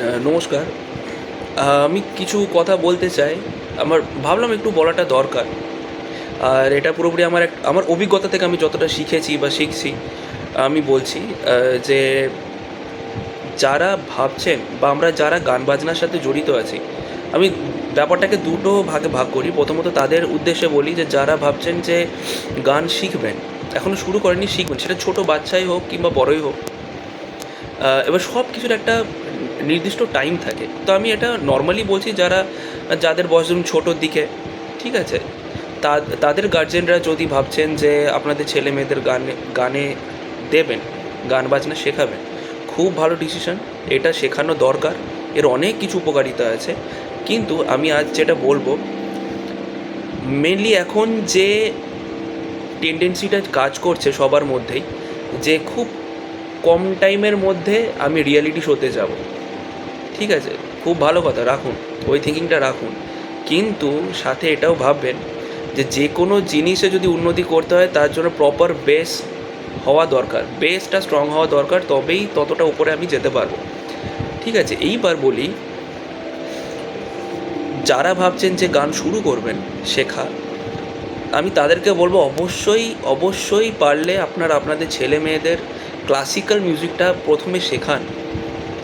নমস্কার। আমি কিছু কথা বলতে চাই। আমার ভাবলাম একটু বলাটা দরকার। আর এটা পুরোপুরি আমার এক আমার অভিজ্ঞতা থেকে আমি যতটা শিখেছি বা শিখছি, আমি বলছি যে যারা ভাবছেন বা আমরা যারা গান বাজনার সাথে জড়িত আছি, আমি ব্যাপারটাকে দুটো ভাগে ভাগ করি। প্রথমত তাদের উদ্দেশ্যে বলি যে যারা ভাবছেন যে গান শিখবেন এখনও শুরু করেনি শিখবেন। সেটা ছোট বাচ্চাই হোক কিংবা বড়ই হোক। এবার সব কিছুর একটা নির্দিষ্ট টাইম থাকে। তো আমি এটা নর্মালি বলছি যারা, যাদের বয়স ধরুন ছোটোর দিকে, ঠিক আছে? তা- তাদের গার্জেনরা যদি ভাবছেন যে আপনাদের ছেলে মেয়েদের গানে গানে দেবেন, গান বাজনা শেখাবেন, খুব ভালো ডিসিশন এটা শেখানো দরকার। এর অনেক কিছু উপকারিতা আছে। কিন্তু আমি আজ যেটা বলব মেনলি এখন যে টেন্ডেন্সিটা কাজ করছে সবার মধ্যেই, যে খুব কম টাইমের মধ্যে আমি রিয়েলিটি শোতে যাব। ঠিক আছে? খুব ভালো কথা, রাখুন। ওই থিঙ্কিংটা রাখুন। কিন্তু সাথে এটাও ভাববেন যে যে কোনো জিনিসে যদি উন্নতি করতে হয়, তার জন্য প্রপার বেস হওয়া দরকার। বেসটা স্ট্রং হওয়া দরকার, তবেই ততটা উপরে আমি যেতে পারব। ঠিক আছে? এইবার বলি, যারা ভাবছেন যে গান শুরু করবেন শেখা, আমি তাদেরকে বলব অবশ্যই অবশ্যই পারলে আপনারা, আপনাদের ছেলে মেয়েদের ক্লাসিক্যাল মিউজিকটা প্রথমে শেখান।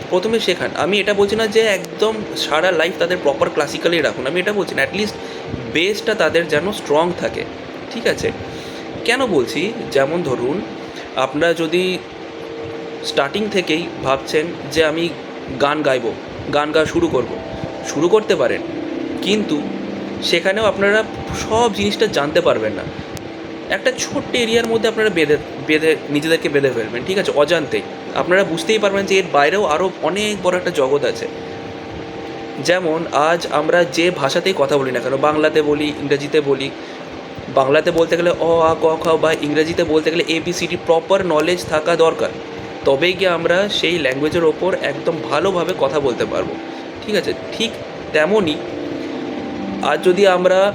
প্রথমে শেখান। আমি এটা বলছি না যে একদম সারা লাইফ তাদের প্রপার ক্লাসিক্যালি রাখুন। আমি এটা বলছি না অ্যাটলিস্ট বেসটা তাদের যেন স্ট্রং থাকে। ঠিক আছে? কেন বলছি? যেমন ধরুন, আপনারা যদি স্টার্টিং থেকেই ভাবছেন যে আমি গান গাইবো, গান গাওয়া শুরু করব, শুরু করতে পারেন। কিন্তু সেখানেও আপনারা সব জিনিসটা জানতে পারবেন না। একটা ছোট্ট এরিয়ার মধ্যে আপনারা বেঁধে বেঁধে, নিজেদেরকে বেঁধে ফেলবেন, ঠিক আছে? অজান্তেই আপনারা বুঝতেই পারবেন যে এর বাইরেও আরও অনেক বড় একটা জগৎ আছে। যেমন, আজ আমরা যে ভাষাতেই কথা বলি না কেন, বাংলাতে বলি, ইংরেজিতে বলি, বাংলাতে বলতে গেলে অ, আ, ক, খ বা ইংরেজিতে বলতে গেলে এবিসিডি প্রপার নলেজ থাকা দরকার। তবেই গিয়ে আমরা সেই ল্যাঙ্গুয়েজের ওপর একদম ভালোভাবে কথা বলতে পারব, ঠিক আছে? ঠিক তেমনই আর যদি আমরা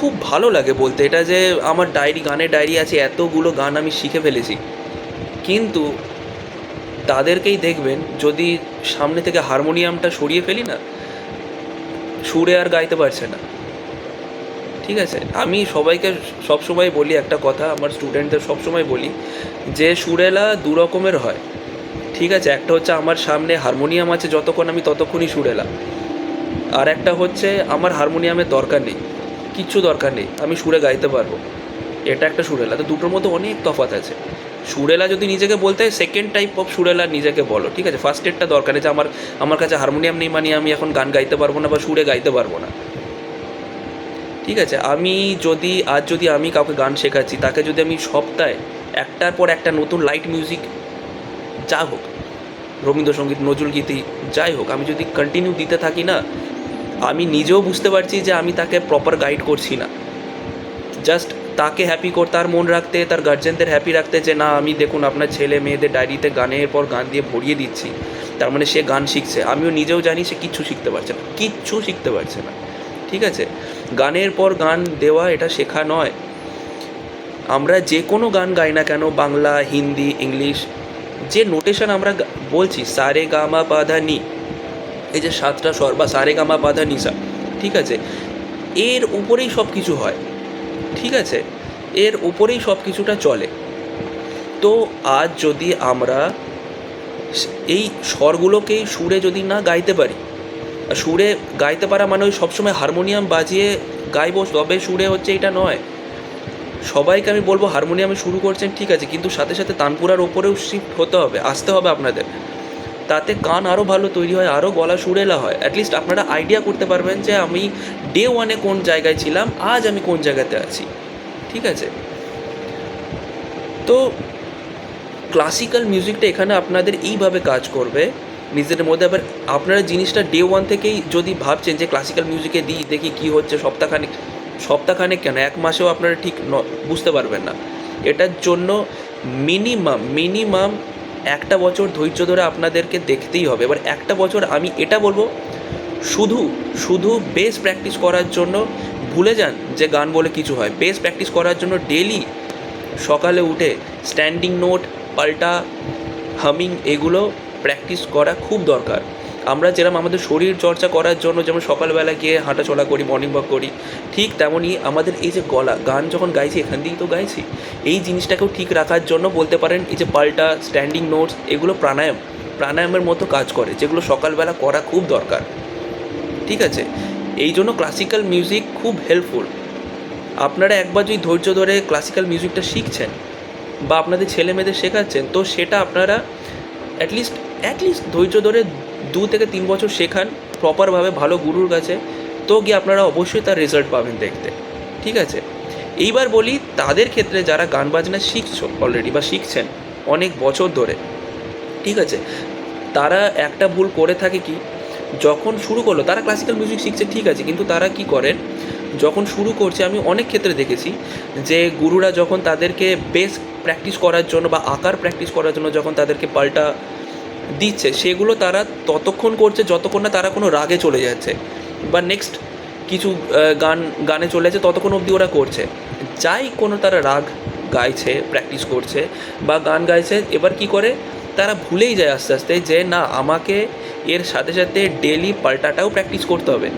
খুব ভালো লাগে বলতে। এটা যে আমার ডায়েরি, গানের ডায়েরি আছে, এতগুলো গান আমি শিখে ফেলেছি। কিন্তু তাদেরকেই দেখবেন, যদি সামনে থেকে হারমোনিয়ামটা সরিয়ে ফেলি না, সুরে আর গাইতে পারছে না। ঠিক আছে? আমি সবাইকে সবসময় বলি একটা কথা, আমার স্টুডেন্টদের সবসময় বলি, যে সুরেলা দু রকমের হয়। ঠিক আছে? একটা হচ্ছে আমার সামনে হারমোনিয়াম আছে যতক্ষণ আমি ততক্ষণই সুরেলা। আর একটা হচ্ছে আমার হারমোনিয়ামের দরকার নেই। কিচ্ছু দরকার নেই, আমি সুরে গাইতে পারব। এটা একটা সুরেলা। তো দুটোর মধ্যে অনেক তফাৎ আছে। সুরেলা যদি নিজেকে বলতে হয় সেকেন্ড টাইপ অফ সুরেলা নিজেকে বলো, ঠিক আছে? ফার্স্ট এডটা দরকার নেই যে আমার আমার কাছে হারমোনিয়াম নেই মানে আমি এখন গান গাইতে পারব না বা সুরে গাইতে পারব না। ঠিক আছে? আমি যদি, আজ যদি আমি কাউকে গান শেখাচ্ছি, তাকে যদি আমি সপ্তাহে একটার পর একটা নতুন লাইট মিউজিক যা হোক, রবীন্দ্রসঙ্গীত, নজরুলগীতি, যাই হোক, আমি যদি কন্টিনিউ দিতে থাকি না আমি নিজেও বুঝতে পারছি যে আমি তাকে প্রপার গাইড করছি না। জাস্ট তাকে হ্যাপি কর, তার মন রাখতে, তার গার্জেনদের হ্যাপি রাখতে যে, না, আমি দেখুন, আপনার ছেলে মেয়েদের ডায়েরিতে গানের পর গান দিয়ে ভরিয়ে দিচ্ছি। তার মানে সে গান শিখছে। আমিও নিজেও জানি সে কিচ্ছু শিখতে পারছে না। কিচ্ছু শিখতে পারছে না। ঠিক আছে? গানের পর গান দেওয়া এটা শেখা নয়। আমরা যে কোনো গান গাই না কেন, বাংলা, হিন্দি, ইংলিশ, যে নোটেশন আমরা বলছি, সারে গামা পাধা নি। এই যে সাতটা স্বর বা সারে গামা পাধা নিসা ঠিক আছে? এর উপরেই সব কিছু হয়, ঠিক আছে? এর উপরেই সব কিছুটা চলে। তো আজ যদি আমরা এই স্বরগুলোকেই সুরে যদি না গাইতে পারি সুরে গাইতে পারা মানে ওই সবসময় হারমোনিয়াম বাজিয়ে গাইবো, তবে সুরে হচ্ছে এটা নয়। সবাইকে আমি বলব হারমোনিয়ামে শুরু করছেন, ঠিক আছে, কিন্তু সাথে সাথে তানপুরার ওপরেও শিফট হতে হবে, আসতে হবে আপনাদের। তাতে কান আরও ভালো তৈরি হয় আরও গলা সুরেলা হয়। অ্যাটলিস্ট আপনারা আইডিয়া করতে পারবেন যে আমি ডে ওয়ানে কোন জায়গায় ছিলাম, আজ আমি কোন জায়গাতে আছি। ঠিক আছে? তো ক্লাসিক্যাল মিউজিকটা এখানে আপনাদের এইভাবে কাজ করবে। নিজেদের মধ্যে আবার আপনারা জিনিসটা ডে ওয়ান থেকেই যদি ভাবছেন যে ক্লাসিক্যাল মিউজিকে দিই, দেখি কী হচ্ছে সপ্তাহখানেক সপ্তাহখানেক কেন? এক মাসেও আপনারা ঠিক বুঝতে পারবেন না। এটার জন্য মিনিমাম মিনিমাম একটা বছর ধৈর্য ধরে আপনাদেরকে দেখতেই হবে। এবার একটা বছর আমি এটা বলব, শুধু শুধু বেস প্র্যাকটিস করার জন্য ভুলে যান যে গান বলে কিছু হয়। বেস প্র্যাকটিস করার জন্য ডেলি সকালে উঠে স্ট্যান্ডিং নোট পাল্টা হামিং এগুলো প্র্যাকটিস করা খুব দরকার। আমরা যেরকম আমাদের শরীর চর্চা করার জন্য যেমন সকালবেলা গিয়ে হাঁটাচলা করি মর্নিং ওয়াক করি, ঠিক তেমনই আমাদের এই যে গলা, গান যখন গাইছি, এখান দিয়েই তো গাইছি, এই জিনিসটাকেও ঠিক রাখার জন্য বলতে পারেন এই যে পাল্টা স্ট্যান্ডিং নোটস এগুলো প্রাণায়াম, প্রাণায়ামের মতো কাজ করে, যেগুলো সকালবেলা করা খুব দরকার, ঠিক আছে? এই জন্য ক্লাসিক্যাল মিউজিক খুব হেল্পফুল আপনারা একবার যদি ধৈর্য ধরে ক্লাসিক্যাল মিউজিকটা শিখছেন বা আপনাদের ছেলে মেয়েদের শেখাচ্ছেন, তো সেটা আপনারা অ্যাটলিস্ট অ্যাটলিস্ট ধৈর্য ধরে দু থেকে তিন বছর শেখান প্রপারভাবে ভালো গুরুর কাছে, তো গিয়ে আপনারা অবশ্যই তার রেজাল্ট পাবেন দেখতে। ঠিক আছে? এইবার বলি, তাদের ক্ষেত্রে যারা গান বাজনা শিখছো অলরেডি বা শিখছেন অনেক বছর ধরে, ঠিক আছে? তারা একটা ভুল করে থাকে কি, যখন শুরু করল, তারা ক্লাসিক্যাল মিউজিক শিখছে, ঠিক আছে, কিন্তু তারা কি করেন, যখন শুরু করছে, আমি অনেক ক্ষেত্রে দেখেছি যে গুরুরা যখন তাদেরকে বেস প্র্যাকটিস করার জন্য বা আকার প্র্যাকটিস করার জন্য যখন তাদেরকে পাল্টা দিচ্ছে, সেগুলো তারা ততক্ষণ করছে যতক্ষণ না তারা কোনো রাগে চলে যাচ্ছে। বা নেক্সট কিছু গান, গানে চলে যাচ্ছে ততক্ষণ অবধি ওরা করছে। যাই কোনো তারা রাগ গাইছে প্র্যাকটিস করছে বা গান গাইছে, এবার কি করে? তারা ভুলেই যায় আস্তে আস্তে যে না, আমাকে এর সাথে সাথে ডেলি পাল্টাটাও প্র্যাকটিস করতে হবে।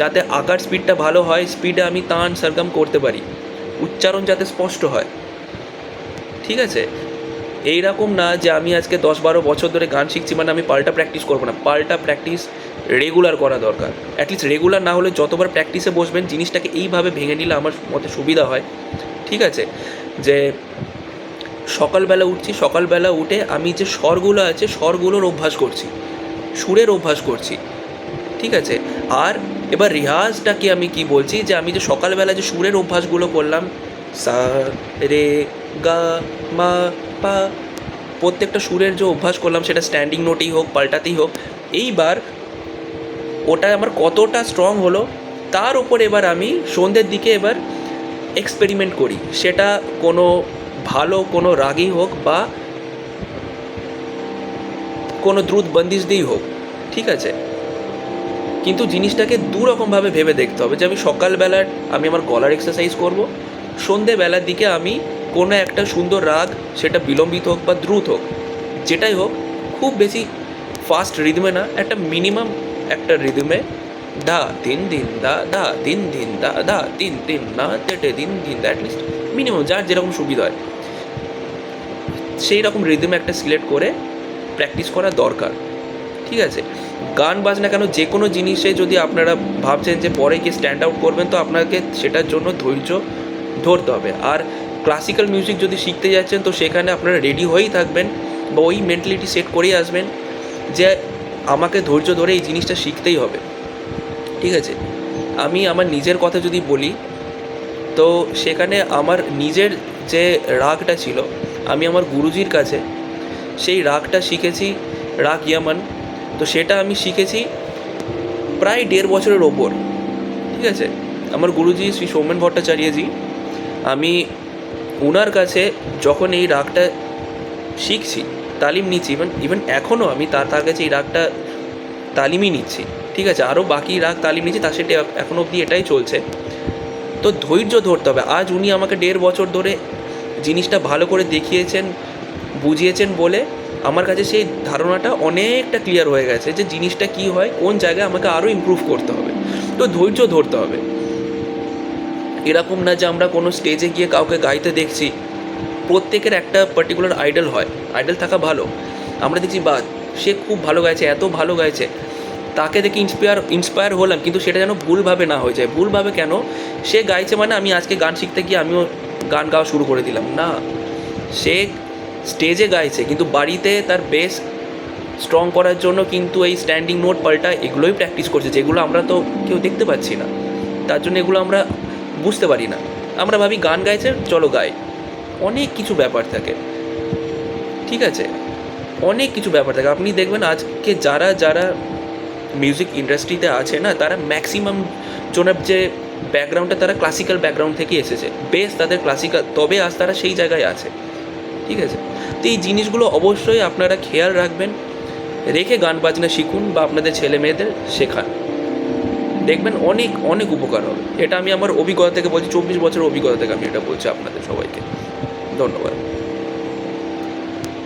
যাতে আঁকার স্পিডটা ভালো হয় স্পিডে আমি তান, সরগম করতে পারি। উচ্চারণ যাতে স্পষ্ট হয়। ঠিক আছে? এই রকম না যে আমি আজকে দশ বারো বছর ধরে গান শিখছি মানে আমি পাল্টা প্র্যাকটিস করব না। পাল্টা প্র্যাকটিস রেগুলার করা দরকার। অ্যাটলিস্ট রেগুলার না হলে যতবার প্র্যাকটিসে বসবেন, জিনিসটাকে এইভাবে ভেঙে নিলে আমার মতে সুবিধা হয়। ঠিক আছে? যে সকালবেলা উঠছি, সকালবেলা উঠে আমি যে স্বরগুলো আছে, স্বরগুলোর অভ্যাস করছি। সুরের অভ্যাস করছি। ঠিক আছে? আর এবার রেয়াজটাকে আমি কি বলছি, যে আমি যে সকালবেলা যে সুরের অভ্যাসগুলো করলাম, সা, রে, গা, মা পা, প্রত্যেকটা সুরের যে অভ্যাস করলাম, সেটা স্ট্যান্ডিং নোটেই হোক, পাল্টাতেই হোক, এইবার ওটা আমার কতটা স্ট্রং হলো, তার ওপর এবার আমি সন্ধ্যের দিকে এবার এক্সপেরিমেন্ট করি। সেটা কোনো ভালো, কোনো রাগই হোক বা কোনো দ্রুত বন্দিশ দিয়েই হোক, ঠিক আছে? কিন্তু জিনিসটাকে দু রকমভাবে ভেবে দেখতে হবে যে আমি সকালবেলার, আমি আমার গলার এক্সারসাইজ করব সন্ধেবেলার দিকে আমি কোনো একটা সুন্দর রাগ সেটা বিলম্বিত হোক বা দ্রুত হোক, যেটাই হোক, খুব বেশি ফাস্ট রিদমে না, একটা মিনিমাম একটা রিদমে দা দিন দিন দা দা দিন দিন দা দা তিন তিন না তেটে দিন দিন দা অ্যাটলিস্ট মিনিমাম যার যেরকম সুবিধা হয়। সেই রকম রিদমে একটা সিলেক্ট করে প্র্যাকটিস করা দরকার, ঠিক আছে? গান, বাজনা কেন যে কোনো জিনিসে যদি আপনারা ভাবছেন যে পরে গিয়ে স্ট্যান্ড আউট করবেন, তো আপনাকে সেটার জন্য ধৈর্য ধরতে হবে। আর ক্লাসিক্যাল মিউজিক যদি শিখতে যাচ্ছেন, তো সেখানে আপনারা রেডি হয়েই থাকবেন বা ওই মেন্টালিটি সেট করেই আসবেন যে আমাকে ধৈর্য ধরে এই জিনিসটা শিখতেই হবে। ঠিক আছে? আমি আমার নিজের কথা যদি বলি, তো সেখানে আমার নিজের যে রাগটা ছিল, আমি আমার গুরুজির কাছে সেই রাগটা শিখেছি, রাগ ইয়ামান। তো সেটা আমি শিখেছি প্রায় দেড় বছরের ওপর। ঠিক আছে? আমার গুরুজি শ্রী সৌমেন ভট্টাচার্যজি, আমি ওনার কাছে যখন এই রাগটা শিখছি, তালিম নিচ্ছি ইভেন ইভেন এখনও আমি তার তার কাছে এই রাগটা তালিমই নিচ্ছি, ঠিক আছে? আরও বাকি রাগ তালিম নিচ্ছি তার সেটা এখনও অবধি এটাই চলছে। তো ধৈর্য ধরতে হবে। আজ উনি আমাকে দেড় বছর ধরে জিনিসটা ভালো করে দেখিয়েছেন, বুঝিয়েছেন বলে আমার কাছে সেই ধারণাটা অনেকটা ক্লিয়ার হয়ে গেছে যে জিনিসটা কি হয়, কোন জায়গায় আমাকে আরও ইমপ্রুভ করতে হবে। তো ধৈর্য ধরতে হবে। এরকম না যে আমরা কোনো স্টেজে গিয়ে কাউকে গাইতে দেখছি। প্রত্যেকের একটা পার্টিকুলার আইডল হয়। আইডল থাকা ভালো। আমরা দেখছি বা সে খুব ভালো গাইছে, এত ভালো গাইছে। তাকে দেখে ইন্সপায়ার ইন্সপায়ার হলাম, কিন্তু সেটা যেন ভুলভাবে না হয়ে যায়। ভুলভাবে কেন? সে গাইছে মানে আমি আজকে গান শিখতে গিয়ে আমিও গান গাওয়া শুরু করে দিলাম। না, সে স্টেজে গাইছে, কিন্তু বাড়িতে তার বেস স্ট্রং করার জন্য কিন্তু এই স্ট্যান্ডিং নোট পাল্টা এগুলোই প্র্যাকটিস করছে, যেগুলো আমরা তো কেউ দেখতে পাচ্ছি না। তার জন্য এগুলো আমরা বুঝতে পারি না। আমরা ভাবি গান গাইছে, চলো গাই। অনেক কিছু ব্যাপার থাকে। ঠিক আছে? অনেক কিছু ব্যাপার থাকে। আপনি দেখবেন আজকে যারা যারা মিউজিক ইন্ডাস্ট্রিতে আছে না, তারা ম্যাক্সিমাম জনের যে ব্যাকগ্রাউন্ডটা তারা ক্লাসিক্যাল ব্যাকগ্রাউন্ড থেকে এসেছে। বেশ তাদের ক্লাসিক্যাল তবে আজ তারা সেই জায়গায় আছে। ঠিক আছে? তো এই জিনিসগুলো অবশ্যই আপনারা খেয়াল রাখবেন। রেখে গান বাজনা শিখুন বা আপনাদের ছেলে মেয়েদের শেখান। দেখবেন অনেক অনেক উপকার হবে। এটা আমি আমার অভিজ্ঞতা থেকে বলছি, চব্বিশ বছরের অভিজ্ঞতা থেকে আমি এটা বলছি আপনাদের সবাইকে। ধন্যবাদ।